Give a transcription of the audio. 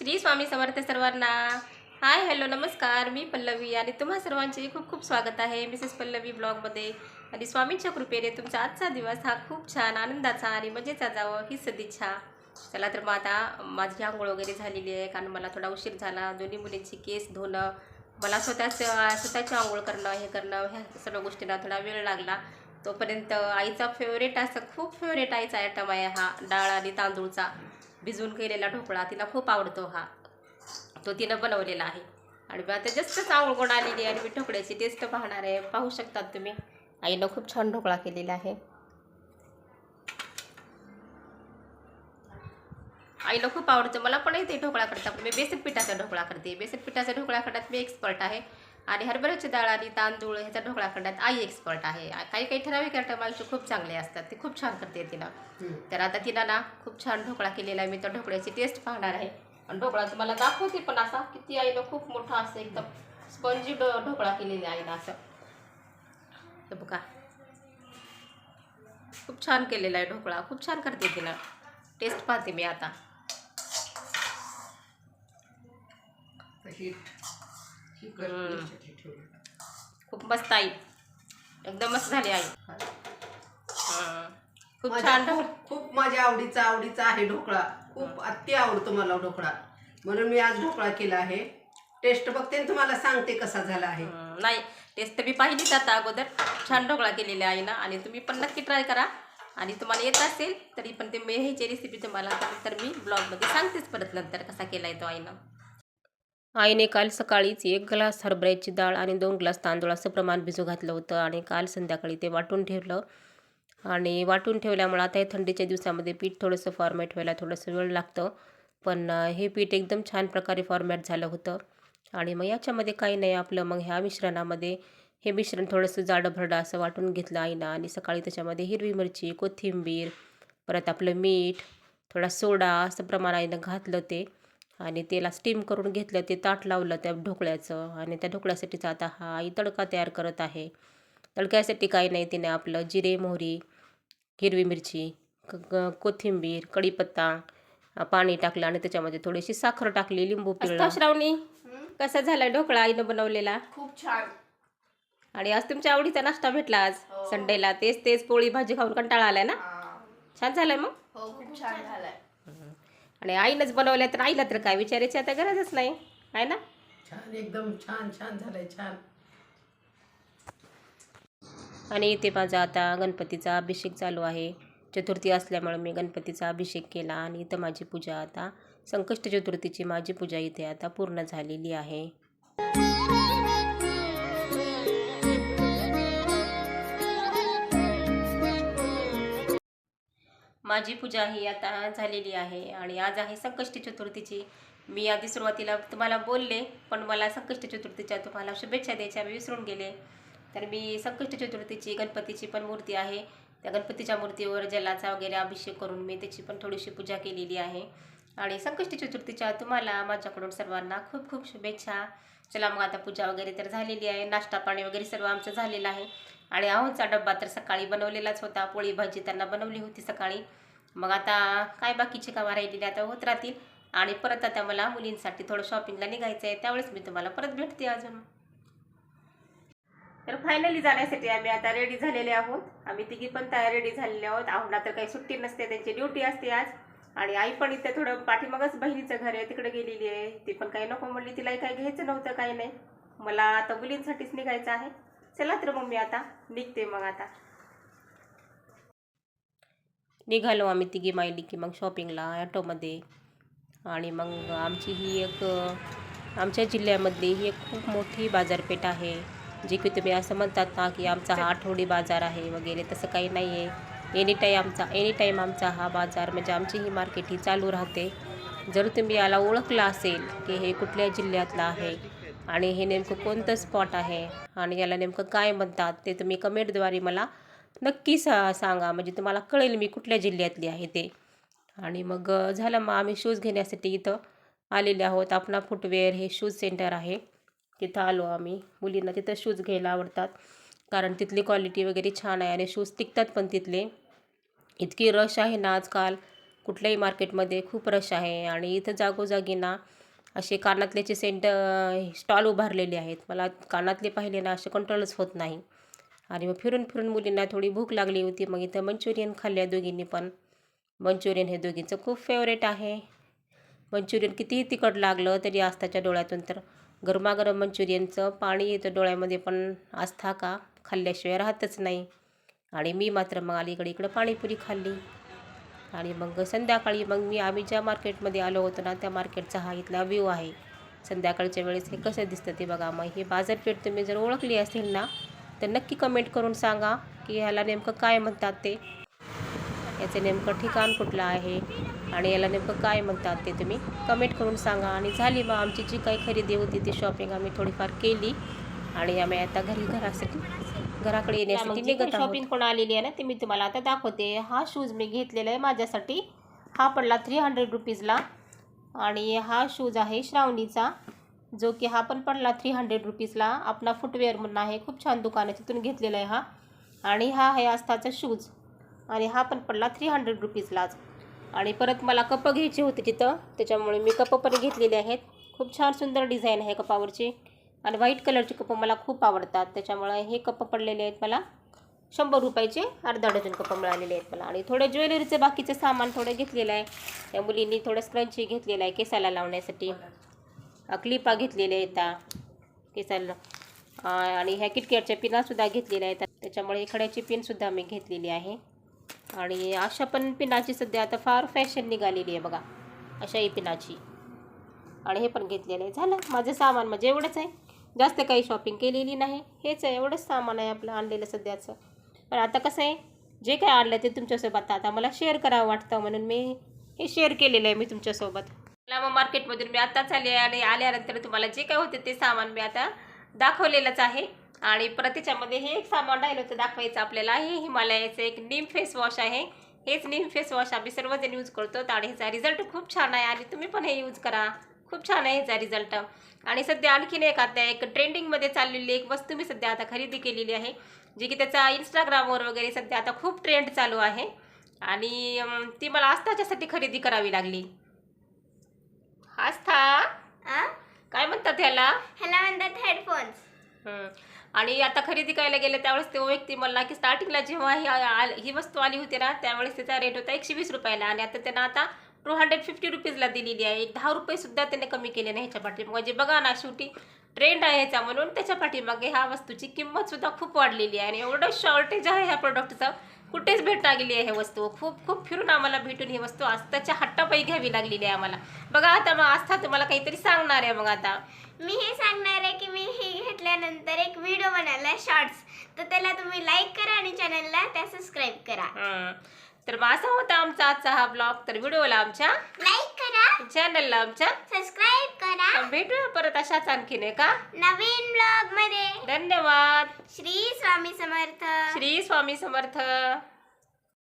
श्री स्वामी समर्थ सर्वांना. Hi hello नमस्कार. मी पल्लवी आणि तुम्हा सर्वांचे खूप खूप स्वागत आहे मिसेस पल्लवी ब्लॉगमध्ये. आणि स्वामींच्या कृपेने तुमचा आजचा दिवस हा खूप छान आनंदाचा आणि मजेचा जावं ही सदिच्छा. चला तर मग आता माझी आंघोळ वगैरे झालेली आहे कारण मला थोडा उशीर झाला. दोन्ही मुलींची केस धुणं मला स्वतःच स्वतःची आंघोळ करणं हे करणं ह्या सर्व गोष्टींना थोडा वेळ लागला. तोपर्यंत आईचा फेवरेट असं खूप फेवरेट आईचा आयटम आहे हा डाळ आणि तांदूळचा. भिजवून केलेला ढोकळा तिला खूप आवडतो हा. तो तिनं बनवलेला आहे. आणि मी आता जास्तच आवडून आलेली आहे आणि मी ढोकळ्याची टेस्ट पाहणार आहे. पाहू शकतात तुम्ही. आईनं खूप छान ढोकळा केलेला आहे. आईला खूप आवडतं. मला पण येते ढोकळा करता. पण मी बेसन पिठाचा ढोकळा करते. बेसन पिठाचा ढोकळा करण्यात मी एक्सपर्ट आहे. आणि हरभऱ्याची डाळ आणि तांदूळ ह्याचा ढोकळा करण्यात आई एक्सपर्ट आहे. काही काही ठराविक आयटम आईचे खूप चांगले असतात. ते खूप छान करते तिनं. तर आता तिला ना खूप छान ढोकळा केलेला आहे. मी त्या ढोकळ्याची टेस्ट पाहणार आहे. आणि ढोकळा तुम्हाला दाखवते पण असा किती आईनं खूप मोठा असं एकदम स्पंजी ढोकळा केलेला आहे आईनं असं. हे बघा. खूप छान केलेला आहे ढोकळा. खूप छान करते तिनं. टेस्ट पाहते मी आता. खूप मस्त आई एकदम मस्त झाली आई. खूप छान. खूप माझ्या आवडीचा आवडीचा आहे ढोकळा. खूप अति आवडतो मला ढोकळा. म्हणून मी आज ढोकळा केला आहे. टेस्ट बघते तुम्हाला सांगते कसा झाला आहे. नाही टेस्ट तर मी पाहिलीच आता अगोदर. छान ढोकळा केलेला आहे ना. आणि तुम्ही पण नक्की ट्राय करा. आणि तुम्हाला येत असेल तरी पण ते मेहेची रेसिपी तुम्हाला तर मी ब्लॉगमध्ये सांगतेच परत नंतर कसा केला आहे तो आईनं. आईने काल सकाळीच एक ग्लास हरभऱ्याची डाळ आणि दोन ग्लास तांदूळ असं प्रमाण भिजू घातलं होतं आणि काल संध्याकाळी ते वाटून ठेवलं. आणि वाटून ठेवल्यामुळं आता हे थंडीच्या दिवसामध्ये पीठ थोडंसं फॉर्मॅट व्हायला थोडंसं वेळ लागतं. पण हे पीठ एकदम छान प्रकारे फॉर्मॅट झालं होतं. आणि मग याच्यामध्ये काही नाही आपलं मग ह्या मिश्रणामध्ये हे मिश्रण थोडंसं जाडं भरडं असं वाटून घेतलं आईनं आणि सकाळी त्याच्यामध्ये हिरवी मिरची कोथिंबीर परत आपलं मीठ थोडा सोडा असं प्रमाण आईनं घातलं ते. आणि त्याला स्टीम करून घेतलं ते ताट लावलं त्या ढोकळ्याचं आणि त्या ढोकळ्यासाठीचा आता हा आई तडका तयार करत आहे. तडक्यासाठी काही नाही तिने आपलं जिरे मोहरी हिरवी मिरची कोथिंबीर कढीपत्ता पाणी टाकलं आणि त्याच्यामध्ये थोडीशी साखर टाकली लिंबू पिळला. श्रावणी कसा झाला ढोकळा आईनं बनवलेला? खूप छान. आणि आज तुमच्या आवडीचा नाश्ता भेटला आज संडेला. तेच तेच पोळी भाजी खाऊन कंटाळा आलाय ना? छान झालंय मग? हो खूप छान झालाय. आणि आईनंच बनवल्या तर आईला तर काय विचारायची आता गरजच नाही. आहे ना? छान एकदम छान छान झालंय छान. आणि इथे माझा आता गणपतीचा अभिषेक चालू आहे. चतुर्थी असल्यामुळे मी गणपतीचा अभिषेक केला आणि इथं माझी पूजा आता संकष्ट चतुर्थीची माझी पूजा इथे आता पूर्ण झालेली आहे. माझी पूजा ही आता झालेली आहे आणि आज आहे संकष्टी चतुर्थीची. मी आधी सुरुवातीला तुम्हाला बोलले पण मला संकष्टी चतुर्थीच्या तुम्हाला शुभेच्छा द्यायच्या मी विसरून गेले. तर मी संकष्ट चतुर्थीची गणपतीची पण मूर्ती आहे. त्या गणपतीच्या मूर्तीवर जलाचा वगैरे अभिषेक करून मी त्याची पण थोडीशी पूजा केलेली आहे. आणि संकष्टी चतुर्थीच्या तुम्हाला माझ्याकडून सर्वांना खूप खूप शुभेच्छा. चला मग आता पूजा वगैरे तर झालेली आहे. नाश्ता पाणी वगैरे सर्व आमचं झालेलं आहे. आणि आहोचा डब्बा तर सकाळी बनवलेलाच होता. पोळी भाजी त्यांना बनवली होती सकाळी. मग आता काय बाकीची कामं राहिलेली आता होत राहतील. आणि परत आता मला मुलींसाठी थोडं शॉपिंगला निघायचं आहे. त्यावेळेस मी तुम्हाला परत भेटते अजून. तर फायनली जाण्यासाठी आम्ही आता रेडी झालेले आहोत. आम्ही तिघी पण तयार रेडी झालेले आहोत. आहोला तर काही सुट्टी नसते. त्यांची ड्युटी असते आज. आणि आई पण इथे थोडं पाठीमागच बहिणीचं घर आहे. तिकडे गेलेली आहे. ती पण काही नको म्हणली. तिलाही काही घ्यायचं नव्हतं काही नाही. मला आता मुलींसाठीच निघायचं आहे. चला तर मग मी आता निघते मग आता. निघालो आम्ही तिघी मायली की मग शॉपिंगला ॲटोमध्ये आणि मग आमची ही एक आमच्या जिल्ह्यामधली ही एक खूप मोठी बाजारपेठ आहे. जी की तुम्ही असं म्हणतात ना की आमचा हा आठवडी बाजार आहे वगैरे तसं काही नाही आहे एनी टाईम आमचा एनी टाईम आमचा हा बाजार म्हणजे आमची ही मार्केट ही चालू राहते. जर तुम्ही याला ओळखलं असेल की हे कुठल्या जिल्ह्यातलं आहे आणि हे नेमकं कोणतं स्पॉट आहे? आणि याला नेमकं काय म्हणतात? ते तुम्ही कमेंटद्वारे मला नक्की सा सांगा. म्हणजे तुम्हाला कळेल मी कुठल्या जिल्ह्यातली आहे ते. आणि मग झालं मग आम्ही शूज घेण्यासाठी इथं आलेले आहोत. आपणा फुटवेअर हे शूज सेंटर आहे. तिथं आलो आम्ही. मुलींना तिथं शूज घ्यायला आवडतात. कारण तिथली क्वालिटी वगैरे छान आहे आणि शूज टिकतात पण तिथले. इतकी रश आहे ना आजकाल. कुठल्याही मार्केटमध्ये खूप रश आहे. आणि इथं जागोजागी ना असे कानातल्याचे सेंट स्टॉल उभारलेले आहेत. मला कानातले पाहिले ना असे कंट्रोलच होत नाही. आणि मग फिरून फिरून मुलींना थोडी भूक लागली होती. मग इथं मंचुरियन खाल्ल्या दोघींनी पण. मंचुरियन हे दोघींचं खूप फेवरेट आहे. मंचुरियन कितीही तिखट लागलं तरी आस्थाच्या डोळ्यातून तर गरमागरम मंचुरियनचं पाणी येतं डोळ्यामध्ये पण आस्था का? खाल्ल्याशिवाय राहतच नाही. आणि मी मात्र मग अलीकडे इकडं पाणीपुरी खाल्ली. आणि मग संध्याकाळी मग मी आम्ही ज्या मार्केटमध्ये आलो होतो ना त्या मार्केटचा हा इथला व्ह्यू आहे. संध्याकाळच्या वेळेस हे कसं दिसतं ते बघा. मग हे बाजारपेठ तुम्ही जर ओळखली असेल ना तर नक्की कमेंट करून सांगा की ह्याला नेमकं काय म्हणतात ते. याचं नेमकं ठिकाण कुठलं आहे आणि याला नेमकं काय म्हणतात ते तुम्ही कमेंट करून सांगा. आणि झाली मग आमची जी काही खरेदी होती ती शॉपिंग आम्ही थोडीफार केली. आणि आम्ही आता घरी घरासाठी घराकडे येण्यासाठी निघत शॉपिंग कोण आलेली आहे ना ते मी तुम्हाला आता दाखवते. हा शूज मी घेतलेला आहे माझ्यासाठी. हा पडला थ्री हंड्रेड रुपीजला आणि हा शूज आहे श्रावणीचा जो की हा पण पडला थ्री हंड्रेड रुपीजला आपला फुटवेअर म्हणून आहे खूप छान दुकान आहे तिथून घेतलेला आहे हा. आणि हा आहे आस्थाचा शूज आणि हा पण पडला थ्री हंड्रेड रुपीजलाच आणि परत मला कपं घ्यायची होती तिथं त्याच्यामुळे मी कपं पण घेतलेले आहेत. खूप छान सुंदर डिझाईन आहे कपावरची. आणि व्हाईट कलरचे कप मला खूप आवडतात. त्याच्यामुळे हे कप पडलेले आहेत मला. शंभर रुपयाचे अर्धा डझन कप मिळालेले आहेत मला. आणि थोडे ज्वेलरीचे बाकीचे सामान थोडं घेतलेलं आहे. त्या मुलींनी थोडं स्क्रंची घेतलेलं आहे केसाला लावण्यासाठी. क्लिपा घेतलेल्या आहेत त्या केसाला. आणि ह्या किटकॅटच्या पिनासुद्धा घेतलेल्या आहेत. त्याच्यामुळे खड्याची पिनसुद्धा मी घेतलेली आहे. आणि अशा पण पिनाची सध्या आता फार फॅशन निघालेली आहे बघा. अशाही पिनाची आणि हे पण घेतलेलं आहे. झालं. माझं सामान म्हणजे एवढंच आहे. जास्त काही शॉपिंग केलेली नाही. हेच आहे एवढंच सामान आहे आपलं आणलेलं सध्याचं. पण आता कसं आहे जे काय आणलं ते तुमच्यासोबत आता मला शेअर करावं वाटतं म्हणून मी हे शेअर केलेलं आहे मी तुमच्यासोबत. मला मग मार्केटमधून मी आत्ताच आले आणि आल्यानंतर तुम्हाला जे काय होते ते सामान मी आता दाखवलेलंच आहे. आणि परत त्याच्यामध्ये हे एक सामान राहिलं होतं दाखवायचं आपल्याला हे हिमालयाचं एक नीम फेस वॉश आहे. हेच नीम फेस वॉश आम्ही सर्वजण यूज करतो आणि ह्याचा रिझल्ट खूप छान आहे आणि तुम्ही पण हे यूज करा. खूप छान आहे ह्याचा रिझल्ट आणि सध्या आणखीन एक आता एक ट्रेंडिंगमध्ये चाललेली एक वस्तू मी सध्या आता खरेदी केलेली आहे जी की त्याचा इंस्टाग्रामवर वगैरे सध्या आता खूप ट्रेंड चालू आहे. आणि ती मला आस्थाच्यासाठी खरेदी करावी लागली. आस्था आ? काय म्हणतात ह्याला? ह्याला म्हणतात हेडफोन्स हं. आणि आता खरेदी करायला गेले त्यावेळेस तो व्यक्ती म्हणला की स्टार्टिंगला जेव्हा ही ही वस्तू आली होती ना त्यावेळेस त्याचा रेट होता एकशे वीस रुपयाला. आणि आता त्यांना आता टू हंड्रेड फिफ्टी रुपीजला दिलेली आहे. एक दहा रुपये सुद्धा त्याने कमी केले नाही ह्याच्या पाठी म्हणजे बघा ना शेवटी ट्रेंड आहे ह्याचा म्हणून त्याच्या पाठीमागे ह्या वस्तूची किंमत सुद्धा खूप वाढलेली आहे. आणि एवढं शॉर्टेज आहे ह्या प्रोडक्टचं कुठेच भेटता गेली आहे ही वस्तू. खूप खूप फिरून आम्हाला भेटून ही वस्तू आस्थाच्या हट्टापायी घ्यावी लागलेली आहे आम्हाला. बघा आता मग आस्था तुम्हाला काहीतरी सांगणार आहे मग आता. मी हे सांगणार आहे की मी हे घेतल्यानंतर एक व्हिडिओ बनवला शॉर्ट्स तर त्याला तुम्ही लाईक करा आणि चॅनलला त्या सबस्क्राईब करा. हं. तर मग असा होता आमचा आजचा हा ब्लॉग तर व्हिडिओला आमच्या लाईक करा. चॅनलला आमच्या सबस्क्राईब करा. भेटूया परत अशाच आणखीन एका नवीन ब्लॉगमध्ये. धन्यवाद. श्री स्वामी समर्थ. श्री स्वामी समर्थ.